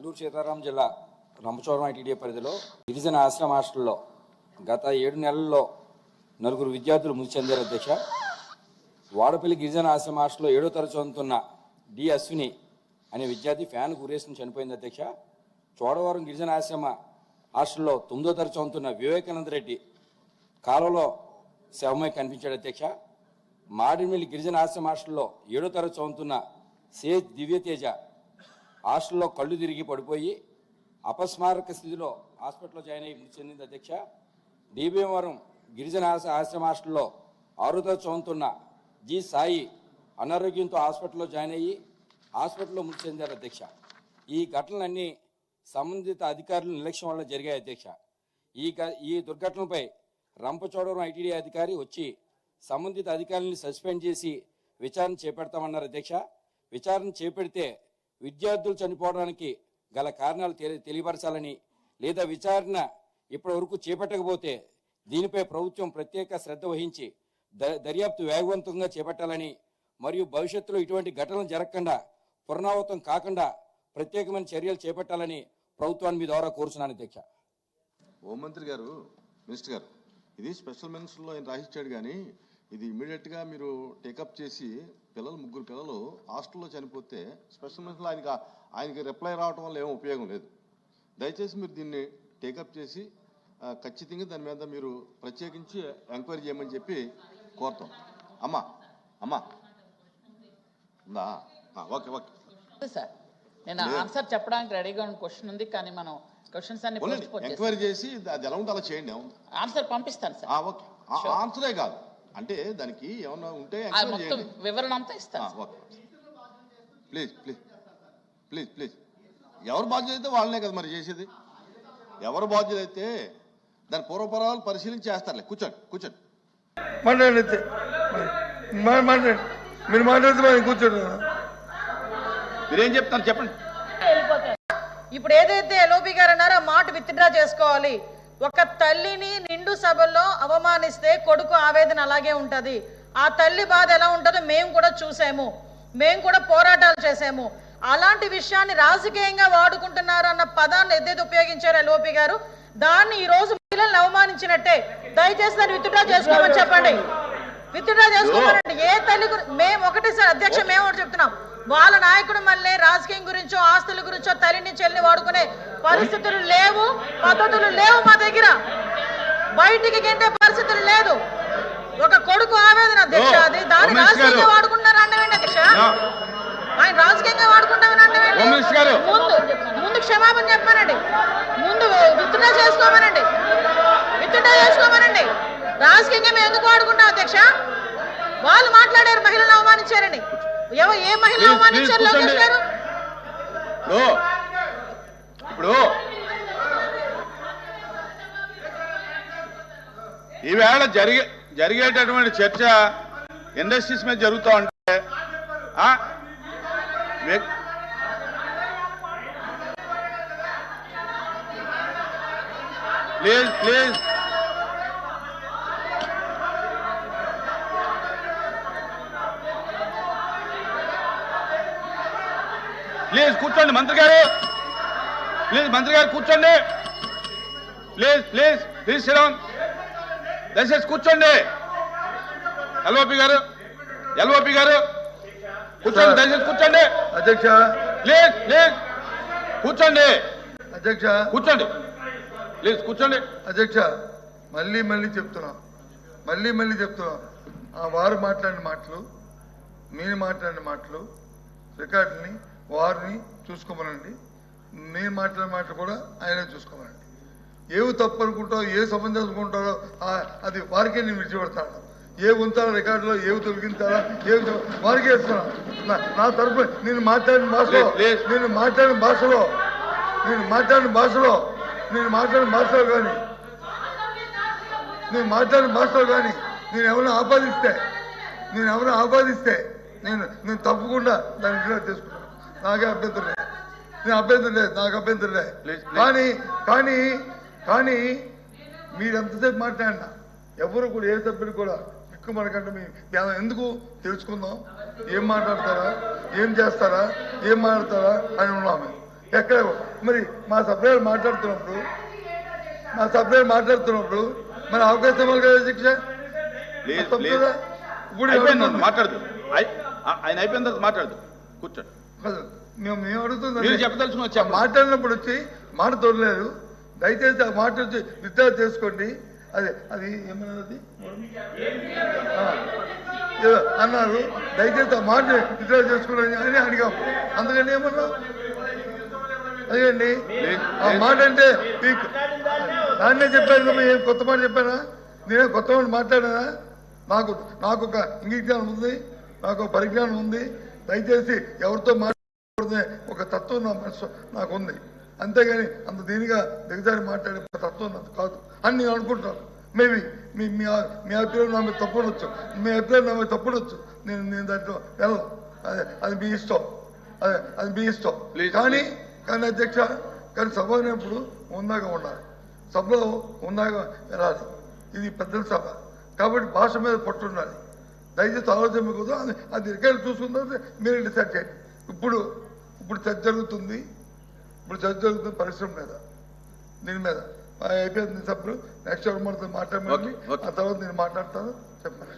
అల్లూరు సీతారాం జిల్లా రంపచోడవరం ఐటీడీ పరిధిలో గిరిజన ఆశ్రమ హాస్టల్లో గత ఏడు నెలల్లో నలుగురు విద్యార్థులు మృతి చెందారు అధ్యక్ష. వాడపల్లి గిరిజన ఆశ్రమ హాస్టల్లో ఏడో తరచు చదువుతున్న డి అశ్విని అనే విద్యార్థి ఫ్యాన్ గురేసిన చనిపోయింది అధ్యక్ష. చోడవరం గిరిజన ఆశ్రమ హాస్టల్లో తొమ్మిదో తరచు చదువుతున్న వివేకానంద రెడ్డి కాలంలో శవమై కనిపించాడు అధ్యక్ష. మాడిమిల్లి గిరిజన ఆశ్రమ హాస్టల్లో ఏడో తరచు చదువుతున్న సేజ్ దివ్యతేజ హాస్టల్లో కళ్ళు తిరిగి పడిపోయి అపస్మారక స్థితిలో హాస్పిటల్లో జాయిన్ అయ్యి మృతి చెందింది అధ్యక్ష. డిబిఎంవరం గిరిజన ఆశ్రమ హాస్టల్లో ఆరుతో చదువుతున్న జి సాయి అనారోగ్యంతో హాస్పిటల్లో జాయిన్ అయ్యి హాస్పిటల్లో మృతి చెందారు అధ్యక్ష. ఈ ఘటనలన్నీ సంబంధిత అధికారుల నిర్లక్ష్యం వల్ల జరిగాయి అధ్యక్ష. ఈ ఈ దుర్ఘటనపై రంపచోడవరం ఐటీడీ అధికారి వచ్చి సంబంధిత అధికారులను సస్పెండ్ చేసి విచారణ చేపడతామన్నారు అధ్యక్ష. విచారణ చేపడితే విద్యార్థులు చనిపోవడానికి గల కారణాలు తెలియపరచాలని లేదా విచారణ ఇప్పటి వరకు చేపట్టకపోతే దీనిపై ప్రభుత్వం ప్రత్యేక శ్రద్ధ వహించి ద- దర్యాప్తు వేగవంతంగా చేపట్టాలని మరియు భవిష్యత్తులో ఇటువంటి ఘటనలు జరగకుండా పునరావృతం కాకుండా ప్రత్యేకమైన చర్యలు చేపట్టాలని ప్రభుత్వాన్ని మీ ద్వారా కోరుచున్నాను అధ్యక్ష. హోంమంత్రి గారు మినిస్టర్ గారు ఇది స్పెషల్ మెన్షన్లో ఆయన రాసిచ్చాడు కానీ ఇది ఇమీడియట్గా మీరు టేకప్ చేసి పిల్లలు ముగ్గురు పిల్లలు హాస్టల్లో చనిపోతే స్పెషల్ మెన్షన్లో ఆయనకి ఆయనకి రిప్లై రావడం వల్ల ఏం ఉపయోగం లేదు. దయచేసి మీరు దీన్ని టేకప్ చేసి ఖచ్చితంగా దాని మీద మీరు ప్రత్యేకించి ఎంక్వైరీ చేయమని చెప్పి కోరుతాం. అమ్మా అమ్మా. ఉందా? Okay okay sir. నేను ఆన్సర్ చెప్పడానికి రెడీగా ఉన్న క్వశ్చన్ ఉంది కానీ మనం క్వశ్చన్స్ అన్ని ఎంక్వైరీ చేసి అది ఎలా ఉంటే అలా చేయండి ఆన్సర్ పంపిస్తాను సార్. ఓకే ఆన్సరే కాదు. అంటే దానికి ఏమన్నా ఉంటే మొత్తం వివరణ అంతా ఇస్తాను. Okay please please please please ఎవరు బాధ్యత అయితే వాళ్ళనే కదా మరి చేసేది? ఎవరు బాధ్యత అయితే దాని పూర్వపరాలు పరిశీలించి చేస్తారులే. కూర్చోండి కూర్చోండి. మాట్లాడండి మీరు మాట్లాడితే కూర్చోండి. మీరేం చెప్తారు చెప్పండి. ఇప్పుడు ఏదైతే ఎల్ఓపి గారు అన్నారో ఆ మాట విత్డ్రా చేసుకోవాలి. ఒక తల్లిని నిండు సభల్లో అవమానిస్తే కొడుకు ఆవేదన అలాగే ఉంటుంది. ఆ తల్లి బాధ ఎలా ఉంటుందో మేము కూడా చూసాము. మేము కూడా పోరాటాలు చేసాము. అలాంటి విషయాన్ని రాజకీయంగా వాడుకుంటున్నారు అన్న పదాన్ని ఏదైతే ఉపయోగించారో ఎల్ఓపి గారు? దాన్ని ఈ రోజు మహిళల్ని అవమానించినట్టే. దయచేసి దాన్ని విత్డ్రా చేసుకోమని చెప్పండి. విత్డ్రా చేసుకోమనండి. ఏ తల్లి మేము ఒకటే సార్ అధ్యక్ష మేము ఒకటి చెప్తున్నాం. వాళ్ళ నాయకుడు మళ్ళీ రాజకీయం గురించో ఆస్తుల గురించో తల్లిని చెల్లిని వాడుకునే పరిస్థితులు లేవు పద్ధతులు లేవు మా దగ్గర. బయటికి గెంటే పరిస్థితులు లేదు. ఒక కొడుకు ఆవేదన అధ్యక్ష అది దాన్ని. రాజకీయంగా వాడుకుంటున్నారు అంటే అధ్యక్ష? ఆయన రాజకీయంగా వాడుకుంటామని గారు. ముందు ముందు క్షమాపణ చెప్పానండి ముందు విత్డ్రా చేసుకోమనండి. విత్డ్రా చేసుకోమనండి. రాజకీయంగా మేము ఎందుకు వాడుకుంటాం అధ్యక్ష? వాళ్ళు మాట్లాడారు మహిళలను అవమానించారని. ఏ మహిళ Please, అవమానించారు please లోకేష్ కూర్చోండి. గారు ఇప్పుడు ఈవేళ జరిగే జరిగేటటువంటి చర్చ ఇండస్ట్రీస్ మీద జరుగుతూ ఉంటే ప్లీజ్ ప్లీజ్. ప్లీజ్ కూర్చోండి మంత్రి గారు. ప్లీజ్ మంత్రి గారు కూర్చోండి. Please please please Sriram. దయచేసి కూర్చోండి. ఎల్ఓపి గారు ఎల్ఓపి గారు. కూర్చోండి దయచేసి కూర్చోండి. అధ్యక్ష. Please please. కూర్చోండి. అధ్యక్ష. కూర్చోండి. ప్లీజ్ కూర్చోండి. అధ్యక్ష మళ్ళీ మళ్ళీ చెప్తున్నాం. మళ్ళీ మళ్ళీ చెప్తున్నాం. ఆ వారు మాట్లాడిన మాటలు మీరు మాట్లాడిన మాటలు రికార్డుని వారిని చూసుకోమనండి. నేను మాట్లాడిన మాటలు కూడా ఆయనే చూసుకోమనండి. ఏవి తప్పు అనుకుంటారో ఏ సంబంధం అది వారికే నేను విడిచిపెడతాను. ఏ ఉంచాలో రికార్డులో ఏవి తొలగించాలా ఏవి వారికే ఇస్తున్నాను. నా- నా తరపు నేను మాట్లాడిన భాషలో. నేను మాట్లాడిన భాషలో నేను మాట్లాడిన భాషలో నేను మాట్లాడిన భాషలో కానీ నేను మాట్లాడిన భాషలో కానీ నేను ఎవరిని ఆపాదిస్తే నేను ఎవరిని ఆపాదిస్తే నేను నేను తప్పకుండా దాన్ని ఇంట్లో తీసుకుంటాను నాకే అభ్యంతరం లేదు. నేను అభ్యంతరం లేదు నాకు అభ్యంతరం లేదు. కానీ కానీ కానీ మీరు ఎంతసేపు మాట్లాడినా ఎవరు కూడా ఏ సభ్యుడు కూడా ఎక్కువ మనకంటే మీ ఎందుకు తెలుసుకుందాం? ఏం మాట్లాడతారా? ఏం చేస్తారా? ఏం మాట్లాడతారా? అని ఉన్నాము ఎక్కడ మరి మా సభ్యులు మాట్లాడుతున్నప్పుడు మా సభ్యులు మాట్లాడుతున్నప్పుడు మరి అవకాశం ఇవ్వాలి కదా? కదా? ఇప్పుడు మాట్లాడదు. ఆయన అయిపోయిన తర్వాత మాట్లాడదు. కూర్చోండి. కాదు, మేము మేము అడుగుతుంది మీరు చెప్పదలుచుకున్న ఆ చెప్పండి మాట్లాడినప్పుడు వచ్చి మాట తోడలేదు. దయచేసి ఆ మాట వచ్చి విత్డ్రా చేసుకోండి. అది అది ఏమన్నది? అన్నారు. దయచేసి ఆ మాట విత్డ్రా చేసుకోండి అని అడిగాం. అందుకని ఏమన్నావు అదేండి ఆ మాట అంటే దాన్నే చెప్పాను ఏం కొత్త మాట చెప్పానా నేనే కొత్త మాట మాట్లాడానా? నాకు నాకు ఒక ఇంగిజ్ఞానం ఉంది నాకు పరిజ్ఞానం ఉంది. దయచేసి ఎవరితో మాట్లాడకూడదనే ఒక తత్వం నా మనసు నాకు ఉంది అంతేగాని అంత దీనిగా దిగజారి మాట్లాడే తత్వం నాకు కాదు అని నేను అనుకుంటాను మేబీ మీ మీ మీ అభిప్రాయం నా మీద తప్పుడొచ్చు. మీ అభిప్రాయం నా మీద తప్పుడొచ్చు. నేను నేను దాంట్లో వెళ్ళను. అదే అది మీ ఇష్టం. అదే అది మీ ఇష్టం. కానీ కానీ అధ్యక్ష కానీ సభ అనేప్పుడు ఉందాగా ఉండాలి. సభలో ఉందాగా వెళ్ళాలి ఇది పెద్దల సభ. కాబట్టి భాష మీద పట్టు ఉండాలి దయచేసి ఆలోచన మీకు. అది అది రికార్డు చూసుకున్న తర్వాత మీరు డిసైడ్ చేయండి. ఇప్పుడు ఇప్పుడు చర్చ జరుగుతుంది. ఇప్పుడు చర్చ జరుగుతుంది పరిశ్రమ మీద. దీని మీద. అయిపోయింది సభ్యులు. నెక్స్ట్ ఎవరు okay. ఆ తర్వాత నేను మాట్లాడతాను. చెప్పండి.